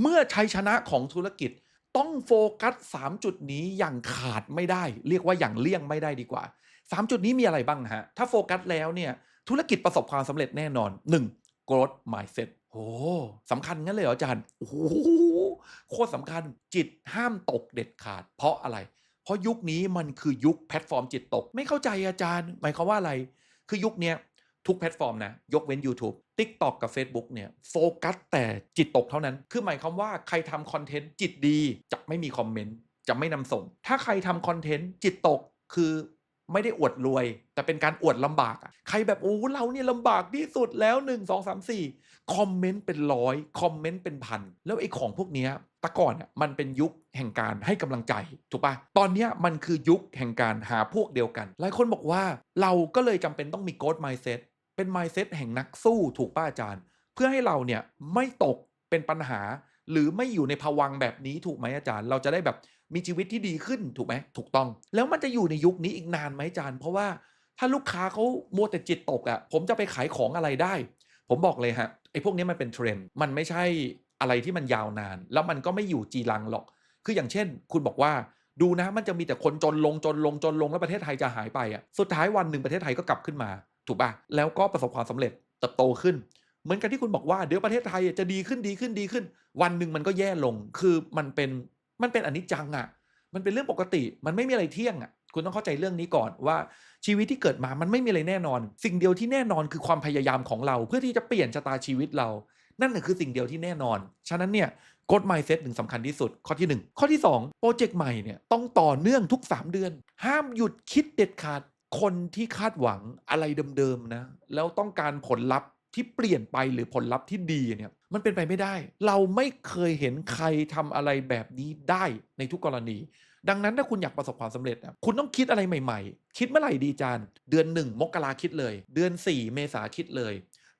เมื่อชัยชนะของธุรกิจต้องโฟกัส 3 จุดนี้อย่างขาดไม่ได้ เรียกว่าอย่างเลี่ยงไม่ได้ดีกว่า 3 จุดนี้มีอะไรบ้างฮะ ถ้าโฟกัสแล้วเนี่ยธุรกิจประสบความสำเร็จแน่นอน 1. growth mindset โอ้สำคัญงั้นเลยเหรออาจารย์โอ้โหโคตรสำคัญจิตห้ามตกเด็ดขาด เพราะอะไร เพราะยุคนี้มันคือยุคแพลตฟอร์มจิตตก ไม่เข้าใจอาจารย์ หมายความว่าอะไร คือยุคเนี้ย ทุกแพลตฟอร์มนะ ยกเว้น YouTube TikTok กับ Facebook เนี่ยโฟกัสแต่จิตตกเท่านั้น คือหมายความว่าใครทำคอนเทนต์จิตดีจะไม่มีคอมเมนต์จะไม่นำส่ง ถ้าใครทำคอนเทนต์จิตตกคือไม่ได้อวดรวย แต่เป็นการอวดลำบากอะใครแบบโอ้เราเนี่ยลำบากที่สุดแล้ว 1 2 3 4 คอมเมนต์เป็นร้อยคอมเมนต์เป็นพัน แล้วไอ้ของพวกเนี้ยแต่ก่อนอะมันเป็นยุคแห่งการให้กำลังใจ ถูกปะตอนเนี้ยมันคือยุคแห่งการหาพวกเดียวกัน หลายคนบอกว่าเราก็เลยจำเป็นต้องมีโกดไมเซ็ต เป็นไมเซ็ตแห่งนักสู้ถูกป้าอาจารย์ เพื่อให้เราเนี่ยไม่ตกเป็นปัญหา หรือไม่อยู่ในภวังแบบนี้ถูกไหมอาจารย์ เราจะได้แบบมีชีวิตที่ดีขึ้นถูกไหมถูกต้อง แล้วมันจะอยู่ในยุคนี้อีกนานไหมอาจารย์ เพราะว่าถ้าลูกค้าเขามัวแต่จิตตกอะ่ะผมจะไปขายของอะไรได้ ผมบอกเลยฮะไอ้พวกนี้มันเป็นเทรนด์มันไม่ใช่อะไรที่มันยาวนาน แล้วมันก็ไม่อยู่จีรังหรอก คืออย่างเช่น คุณบอกว่าดูนะมันจะมีแต่คนจนลงจนลงจนลงแล้วประเทศไทยจะหายไปอะสุดท้ายวันหนึ่งประเทศไทยก็กลับขึ้นมา ถูกป่ะแล้วก็ประสบความสำเร็จเติบโตขึ้น เหมือนกันที่คุณบอกว่าเดี๋ยวประเทศไทยจะดีขึ้นดีขึ้นดีขึ้น วันหนึ่งมันก็แย่ลงคือมันเป็นมันเป็นอนิจจังอะ มันเป็นเรื่องปกติมันไม่มีอะไรเที่ยงอะคุณต้องเข้าใจเรื่องนี้ก่อนว่าชีวิตที่เกิดมามันไม่มีอะไรแน่นอน สิ่งเดียวที่แน่นอนคือความพยายามของเรา เพื่อที่จะเปลี่ยนชะตาชีวิตเรา นั่นคือสิ่งเดียวที่แน่นอน ฉะนั้นเนี่ยกฎ mindset หนึ่งสำคัญที่สุด ข้อที่ 1 ข้อที่ 2 โปรเจกต์ใหม่เนี่ยต้องต่อเนื่องทุก 3 เดือน ห้ามหยุดคิดเด็ดขาด คนที่คาดหวังอะไรเดิมๆนะ แล้วต้องการผลลัพธ์ที่เปลี่ยนไปหรือผลลัพธ์ที่ดีเนี่ยมันเป็นไปไม่ได้ เราไม่เคยเห็นใครทำอะไรแบบนี้ได้ในทุกกรณี ดังนั้นถ้าคุณอยากประสบความสำเร็จนะคุณต้องคิดอะไรใหม่ๆ คิดเมื่อไหร่ดีจานเดือน 1 มกราคิดเลย เดือน 4 เมษาคิดเลย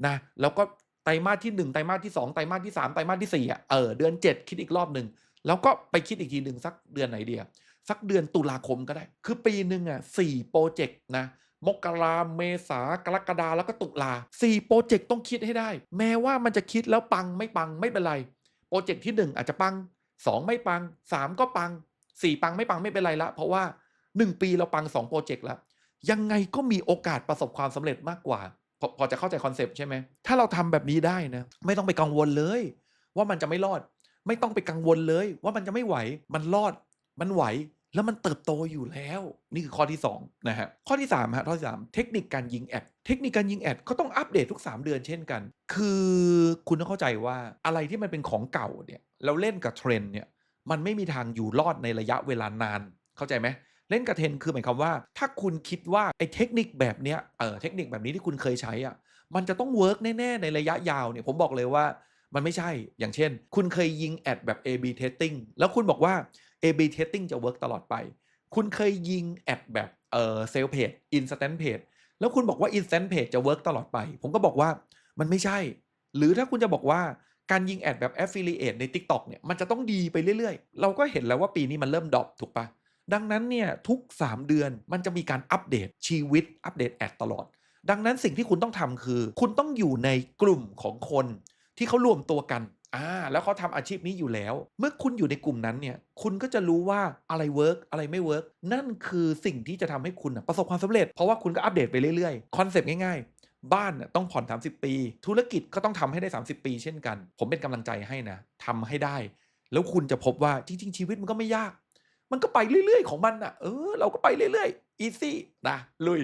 นะแล้วก็ไตรมาสที่ 1 ไตรมาสที่ 2 ไตรมาสที่ 3 ไตรมาสที่4อะเออเดือน 7 คิดอีกรอบหนึ่งแล้วก็ไปคิดอีกทีหนึ่งสักเดือนไหนเดีย สักเดือนตุลาคมก็ได้ คือปีหนึ่งอะสี่โปรเจกต์นะมกราเมษากรกฎาแล้วก็ตุลาสี่โปรเจกต์ต้องคิดให้ได้ แม้ว่ามันจะคิดแล้วปังไม่ปังไม่เป็นไร โปรเจกต์ที่ 1 อาจจะปัง 2 ไม่ปัง 3 ก็ปัง 4 ปังไม่ปังไม่เป็นไรละ เพราะว่า 1 ปีเราปัง 2 โปรเจกต์แล้วยังไงก็มีโอกาสประสบความสำเร็จมากกว่า พอพอจะเข้าใจคอนเซปต์ใช่ไหมถ้าเราทำแบบนี้ได้นะไม่ต้องไปกังวลเลย ว่ามันจะไม่รอด ไม่ต้องไปกังวลเลย ว่ามันจะไม่ไหวมันรอด มันไหวแล้วมันเติบโตอยู่แล้ว นี่คือข้อที่2นะฮะข้อที่3ฮะข้อที่3เทคนิคการยิงแอดเทคนิคการยิงแอดก็ต้องอัปเดตทุก 3 เดือนเช่นกัน คือคุณต้องเข้าใจว่าอะไรที่มันเป็นของเก่าเนี่ยเราเล่นกับเทรนเนี่ยมันไม่มีทางอยู่รอดในระยะเวลานาน เข้าใจไหมเล่นกับเทรนคือหมายความว่า ถ้าคุณคิดว่าไอ้เทคนิคแบบเนี้ยเออเทคนิคแบบนี้ที่คุณเคยใช้อะมันจะต้องเวิร์กแน่ๆในระยะยาวเนี่ยผมบอกเลยว่ามันไม่ใช่อย่างเช่น คุณเคยยิงแอดแบบ A/B testing แล้วคุณบอกว่า A/B testing จะเวิร์กตลอดไป คุณเคยยิงแอดแบบเอ่อเซลเพจ instant page แล้วคุณบอกว่า instant page จะเวิร์กตลอดไป ผมก็บอกว่ามันไม่ใช่ หรือถ้าคุณจะบอกว่าการยิงแอดแบบ affiliate ใน TikTok เนี่ยมันจะต้องดีไปเรื่อยๆ เราก็เห็นแล้วว่าปีนี้มันเริ่มดรอปถูกปะดังนั้นเนี่ยทุก 3 เดือนมันจะมีการอัปเดตชีวิตอัปเดตแอดตลอด ดังนั้นสิ่งที่คุณต้องทำคือ คุณต้องอยู่ในกลุ่มของคนที่เขารวมตัวกัน อ่าแล้วเขาทำอาชีพนี้อยู่แล้ว เมื่อคุณอยู่ในกลุ่มนั้นเนี่ย คุณก็จะรู้ว่าอะไรเวิร์กอะไรไม่เวิร์กนั่นคือสิ่งที่จะทำให้คุณประสบความสำเร็จ เพราะว่าคุณก็อัปเดตไปเรื่อยๆ คอนเซปต์ง่ายๆ บ้านต้องผ่อน 30 ปี ธุรกิจก็ต้องทำให้ได้ 30 ปี เช่นกัน ผมเป็นกำลังใจให้นะทำให้ได้ แล้วคุณจะพบว่าจริงๆชีวิตมันก็ไม่ยาก มันก็ไปเรื่อยๆ ของมันน่ะ เออ เราก็ไปเรื่อยๆอีซี่นะลุย